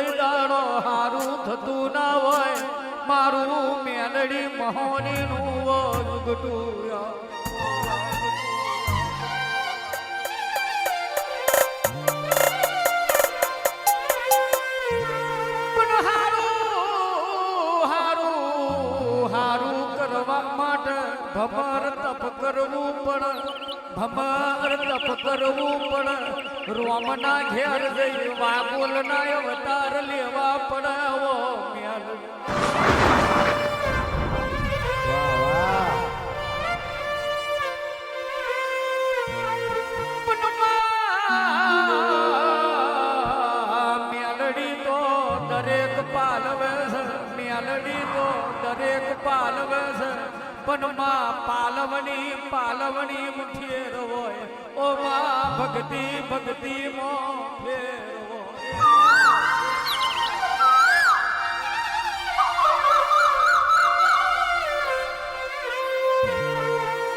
કોઈ દાડો હારું થતું ના હોય. મારું મેલડી મહોની નું માટે ભમર તપ કરવું પણ ભમર તપ કરવું પણ રોમના ઘેર જઈ વાગોલના અવતાર લેવા પડે. પાલવણી પાલવણી ફેર હોય. ઓ મા ભક્તિ ભક્તિ મો ફેર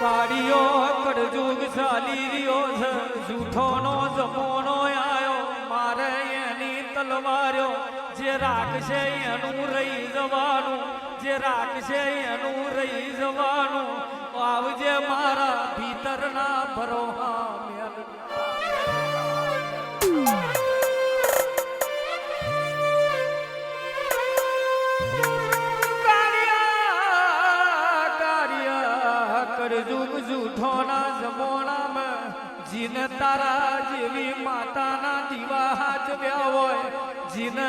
કાળિયો કડજુગ ચાલી રહ્યો છે જૂઠોનો જમોનો આયો. મારે એની તલવાર્યો જે રાખશે એનું રહી જવાનું. જે રાખશે એનું રહી જવાનું. આવજે મારા ભીતરના ભરોહા મેલ કરજુગ જૂઠોના જમોણામાં. જીને તારા જેવી માતાના દીવા હાચવ્યા હોય. જીન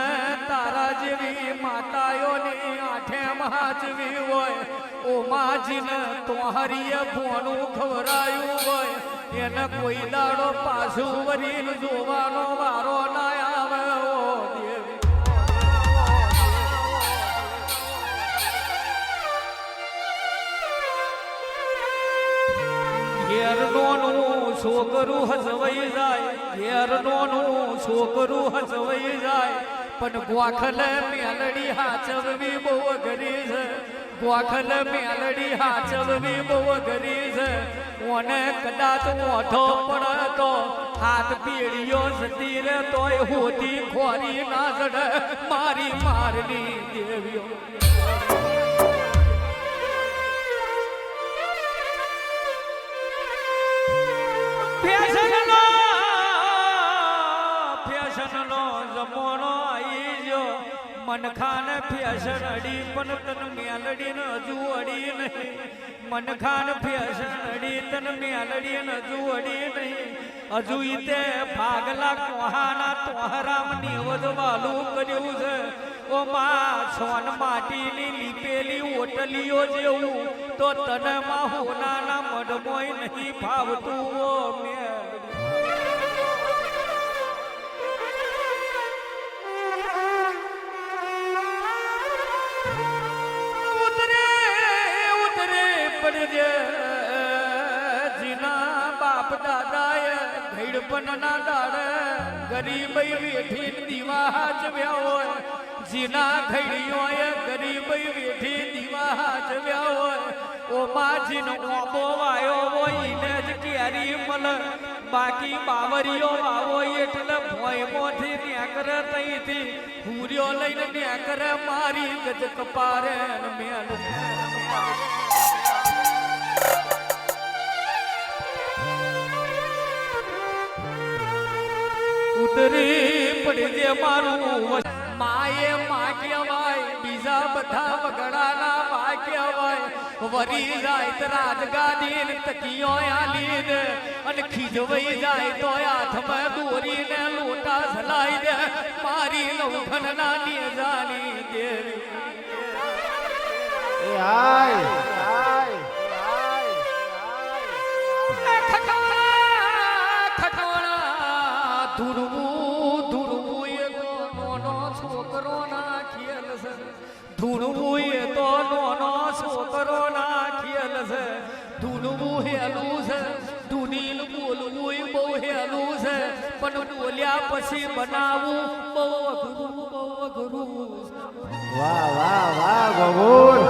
તારા જેવી માતાઓની આઠેમ હોય ઓ ઓમાં જીને તોહરીએ ભોણું ખવરાયું હોય, એને કોઈ દાડો પાછું વરી જોવાનો વારો ના આવે. ઓ છોકરું હસવાઈ જાય ઘેર નોનું છોકરું હસવાઈ જાય. પણ ગોખલ મેલડી હાચવવી બહુ અઘરી છે. ગોખલ મેલડી હાચવવી બહુ અઘરી છે. ઓને કદાચ ઓઠો પણ તો હાથ પીળીઓ જતી રે તોય હોતી ખોરી ના જડે. મારી મારની દેવીઓ. ફેશનનો ફેશનનો જમોનો આવી જો મનખાન ફેશન અડી, પણ તન મેલડી ન હજુ અડી નહીં. મનખાન ફેશન અડી, તન મેલડી ન હજુ અડી નહીં. હજુ ઈતે ભાગલા કોહાના તોહરામ નિવદ વાલું કર્યું છે. ઓ માં, સોન માટીની લીપેલી ઓટલીઓ જેવું. તો તને માં હોનાના મડમોય નહીં ભાવતું ઓ મેલડી ઘડપણના દાડે ગરીબઈ વેઠી દીવા હાચવ્યા હોય. જીના ઘડીઓએ ગરીબઈ વેઠી દીવા હાચવ્યા હોય. ઓ માજીનો ઓબો વાયો હોય ને જ કેરી મલ. બાકી બાવરીઓ વાવો એટલે ભોય મોથી ન્યાકર તઈથી હુર્યો લઈને ન્યાકર મારી ગજ કપારે મેલ. મારું માએ માં બીજા બધા વગડાના માં વરી જાય તો રાજગાદી ને તકીઓ અને ખીજવાઈ જાય તો હાથમાં દોરીને લોટા સલાઈ દે. મારી લવખન નાની દેવી. એ હાય. હાય ખટોળા ખટોળા ધૂળવું પછી બનાવું બહુ અઘરું બહુ અઘરું વાહ વાહ વાહ ગોગુર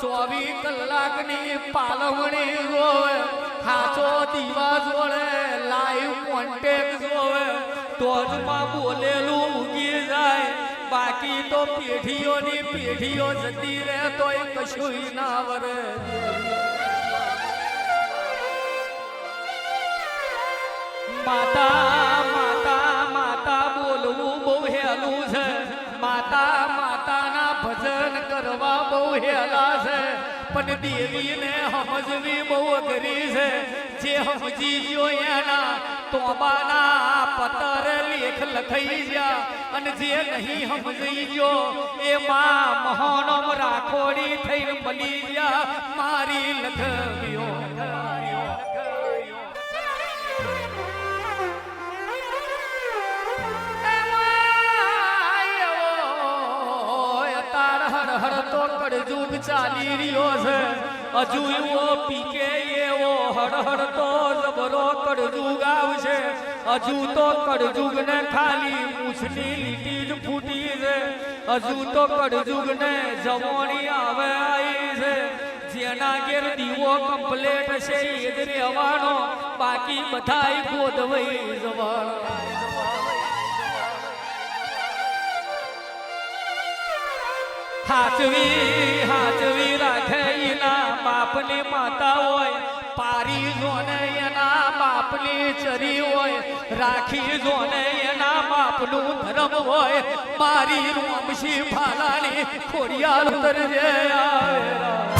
ચોવીસ કલાકની પાલવણી જોવે હાચો દીવા જોડે લાઈવ કોન્ટેક્ટ જોવે તો માં બોલેલું ઉગી જાય. બાકી તો પેઢીઓની પેઢીઓ જતી રહે તો એ કશું ના વરે. માતા માતા માતા બોલવું બહુ હેલું છે. માતા, માતાના ભજન કરવા બહુ હેલા છે. પણ દેવીને સમજવી બહુ અઘરી છે. જે સમજી ગયો એના તોબાના પતર લેખ લખઈ ગયા અને જે નહીં સમજી ગયો એ માં મહોનમ રાખોડી થઈને મળી ગયા મારી લખવ્યો હર તો કળજુગ ચાલી રહ્યો છે. હજુ એવો પીકે એવો હર હર કડજુગ આવશે. હજુ તો કડજુગ ને ખાલી મૂછની લીટી જ ફૂટી છે. હજુ તો કડજુગ ને જવણી આવે આવી છે. જેના ઘેર દીવો કમ્પ્લેટ છે એ જ રહેવાનો. બાકી બધા ગોદવાઈ જવાનો. હાચવી હાચવી રાખે એના બાપની માતા હોય. જોને એના બાપની ચરી હોય, રાખી જોને એના બાપનું હોય. મારી રોમશી ફાલાની ખોડિયાલ ઉતરજે આવે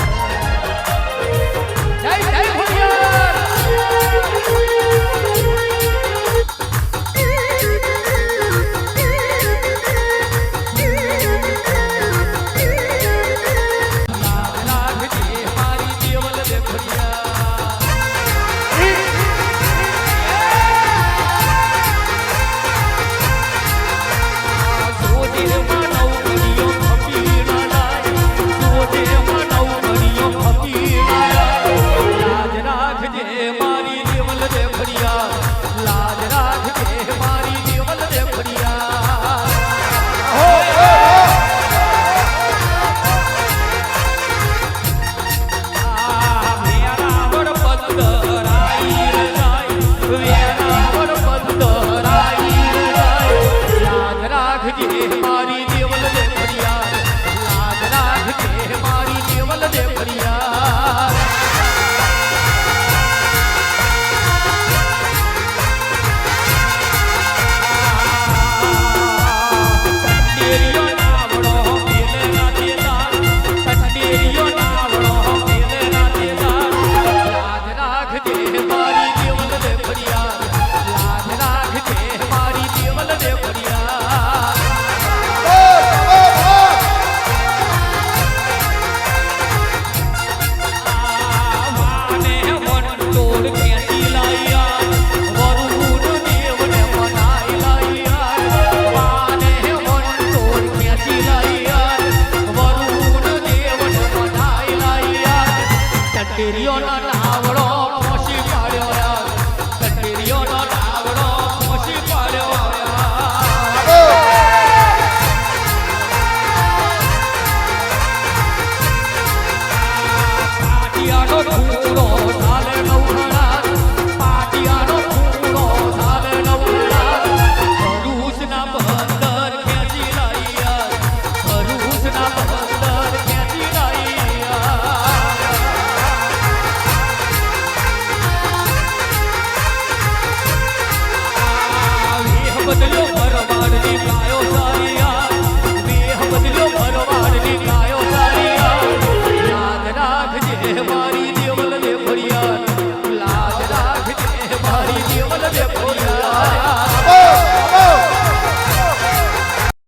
લાવડો. બદલ્યો.